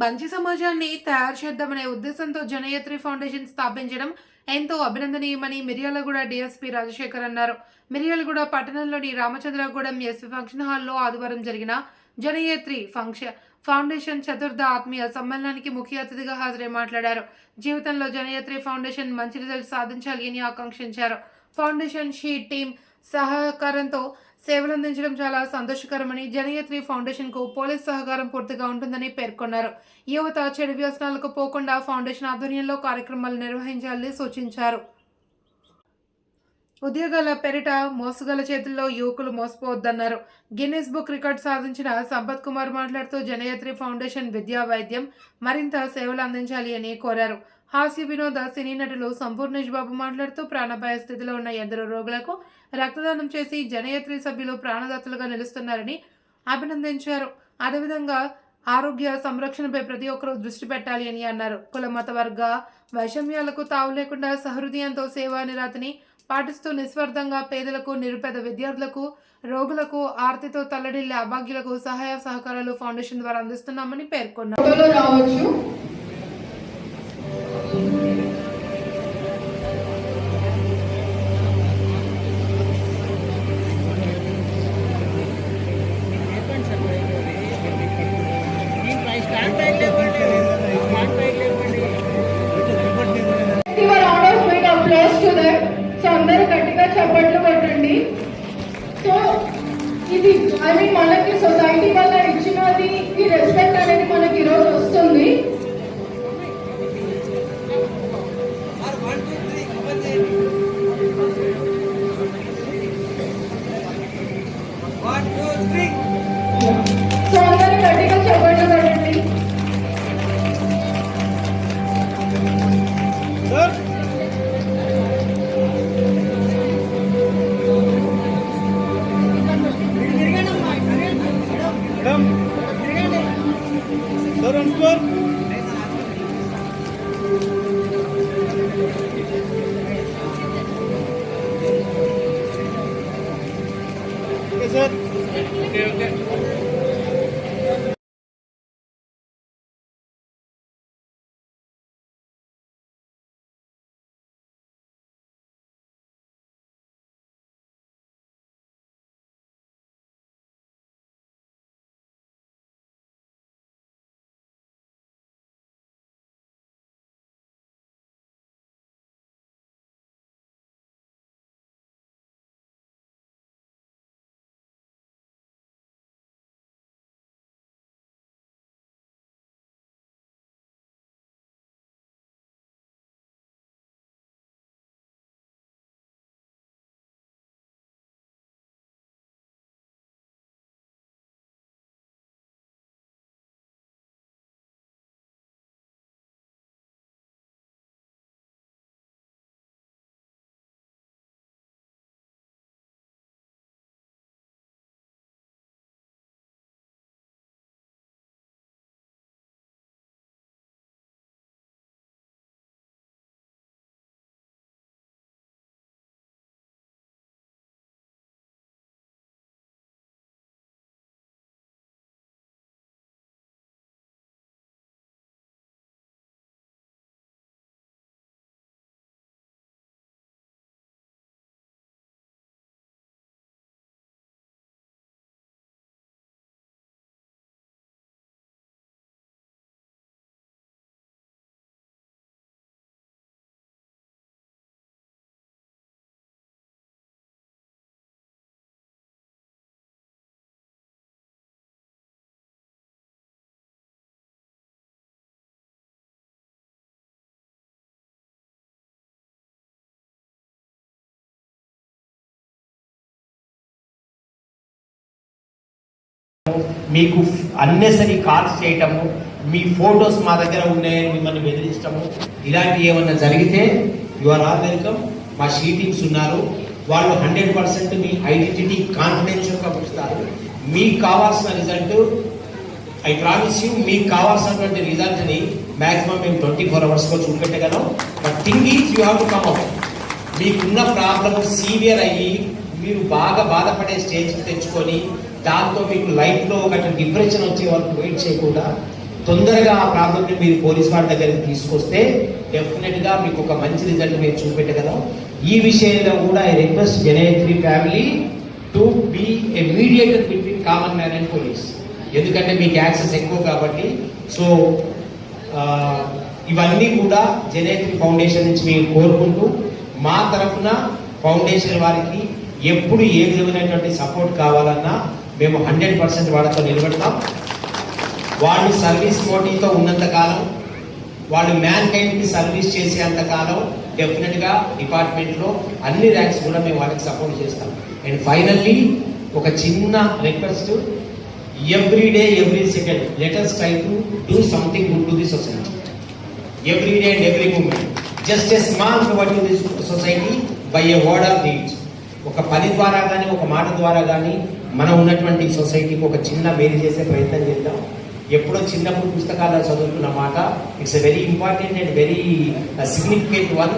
మంచి సమాజాన్ని తయారు చేద్దామనే ఉద్దేశంతో జనయత్రి ఫౌండేషన్ స్థాపించడం ఎంతో అభినందనీయమని మిర్యాలగూడ డీఎస్పీ రాజశేఖర్ అన్నారు. మిర్యాలగూడ పట్టణంలోని రామచంద్రగూడెం ఎస్పీ ఫంక్షన్ హాల్లో ఆదివారం జరిగిన జనయత్రి ఫంక్షన్ ఫౌండేషన్ చతుర్థ ఆత్మీయ సమ్మేళనానికి ముఖ్య అతిథిగా హాజరై మాట్లాడారు. జీవితంలో జనయత్రి ఫౌండేషన్ మంచి రిజల్ట్ సాధించాలి అని ఆకాంక్షించారు. ఫౌండేషన్ షీట్ టీం సహకారంతో సేవలు అందించడం చాలా సంతోషకరమని జనయత్రి ఫౌండేషన్కు పోలీస్ సహకారం పూర్తిగా ఉంటుందని పేర్కొన్నారు. యువత చెడు వ్యసనాలకు పోకుండా ఫౌండేషన్ ఆధ్వర్యంలో కార్యక్రమాలు నిర్వహించాలని సూచించారు. ఉద్యోగాల పెరిట మోసగల చేతుల్లో యువకులు మోసపోవద్దన్నారు. గిన్నెస్ బుక్ రికార్డ్ సాధించిన సంపత్ కుమార్ మాట్లాడుతూ జనయత్రి ఫౌండేషన్ విద్యా వైద్యం మరింత సేవలు అందించాలి అని కోరారు. హాస్య వినోద సినీ నటులు సంపూర్ణేష్ బాబు మాట్లాడుతూ ప్రాణభయ స్థితిలో ఉన్న ఎందరో రోగులకు రక్తదానం చేసి జనయత్రి సభ్యులు ప్రాణదాతలుగా నిలుస్తున్నారని అభినందించారు. అదేవిధంగా ఆరోగ్య సంరక్షణపై ప్రతి ఒక్కరూ దృష్టి పెట్టాలి అని అన్నారు. కుల మత వర్గ వైషమ్యాలకు తావు లేకుండా సహృదయంతో సేవా నిరాతిని పాటిస్తూ నిస్వార్థంగా పేదలకు నిరుపేద విద్యార్థులకు రోగులకు ఆర్తితో తల్లడిల్లే అభాగ్యులకు సహాయ సహకారాలు ఫౌండేషన్ ద్వారా అందిస్తున్నామని పేర్కొన్నారు. చప్పట్లు కొట్టండి. సో ఇది ఐ మీన్ మనకి సొసైటీ వల్ల ఇచ్చినది ఈ రెస్పెక్ట్ Vamos, vamos. మీకు అన్నెసరీ కాల్స్ చేయటము మీ ఫొటోస్ మా దగ్గర ఉన్నాయని మిమ్మల్ని బెదిరించడము ఇలాంటివి ఏమన్నా జరిగితే యు ఆర్ ఆల్ వెల్కమ్ మా షీ టీమ్స్ ఉన్నారు. వాళ్ళు హండ్రెడ్ పర్సెంట్ మీ ఐడెంటిటీ కాన్ఫిడెన్షియల్గా ఉంచుతారు మీకు కావాల్సిన రిజల్ట్ ఐ ప్రామిస్ యూ మీకు కావాల్సినటువంటి రిజల్ట్ని మ్యాక్సిమం మేము ట్వంటీ ఫోర్ అవర్స్లో చూపెట్టగలం. But thing is you have to come out మీకున్న ప్రాబ్లమ్ సీవియర్ అయ్యి మీరు బాగా బాధపడే స్టేజ్కి తెచ్చుకొని దాంతో మీకు లైఫ్లో ఒక డిప్రెషన్ వచ్చే వరకు వెయిట్ చేయకుండా తొందరగా ఆ ప్రాబ్లమ్ని మీరు పోలీస్ వాడి దగ్గరికి తీసుకొస్తే డెఫినెట్గా మీకు ఒక మంచి రిజల్ట్ మీరు చూపెట్టగలం. ఈ విషయంలో కూడా I request Janayatri family to be a mediator between common man and police ఎందుకంటే మీకు యాక్సెస్ ఎక్కువ కాబట్టి సో ఇవన్నీ కూడా జనయత్రి ఫౌండేషన్ నుంచి మేము కోరుకుంటూ మా తరఫున ఫౌండేషన్ వారికి ఎప్పుడు ఏ విధమైనటువంటి సపోర్ట్ కావాలన్నా మేము హండ్రెడ్ పర్సెంట్ వాళ్ళతో నిలబడతాం. వాళ్ళు సర్వీస్ పోటీతో ఉన్నంత కాలం వాళ్ళు మ్యాన్ కైండ్కి సర్వీస్ చేసేంత కాలం డెఫినెట్గా డిపార్ట్మెంట్లో అన్ని ర్యాంక్స్ కూడా మేము వాళ్ళకి సపోర్ట్ చేస్తాం. అండ్ ఫైనల్లీ ఒక చిన్న request every day every second letters try to do something good to the society every day and every moment just a small provide to this society by a word of needs ఒక పని ద్వారా కానీ ఒక మాట ద్వారా కానీ మనం ఉన్నటువంటి సొసైటీకి ఒక చిన్న మేలు చేసే ప్రయత్నం చేద్దాం. ఎప్పుడో చిన్నప్పుడు పుస్తకాల్లో చదువుకున్న మాట it's very important and very significant one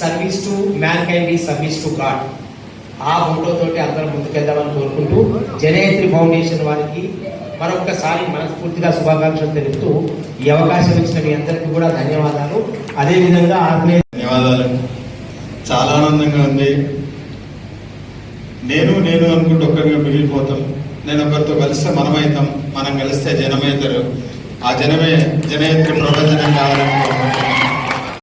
service to mankind ఈ సర్వీస్ టు గాడ్ ఆ ఫోటోతోటి అందరం ముందుకెళ్దామని కోరుకుంటూ జనయత్రి ఫౌండేషన్ వారికి మరొకసారి మనస్ఫూర్తిగా శుభాకాంక్షలు తెలుపుతూ ఈ అవకాశం ఇచ్చిన మీ అందరికీ కూడా ధన్యవాదాలు. అదేవిధంగా ఆత్మీయ ధన్యవాదాలు. చాలా ఆనందంగా ఉంది. నేను నేను అనుకుంటూ ఒక్కరిగా మిగిలిపోతాం. నేను ఒకరితో కలిస్తే మనమైతాం మనం కలిస్తే జనమైతారు. ఆ జనమే జనయత్రి ప్రపంచనం కావాలని కోరుకుంటున్నాను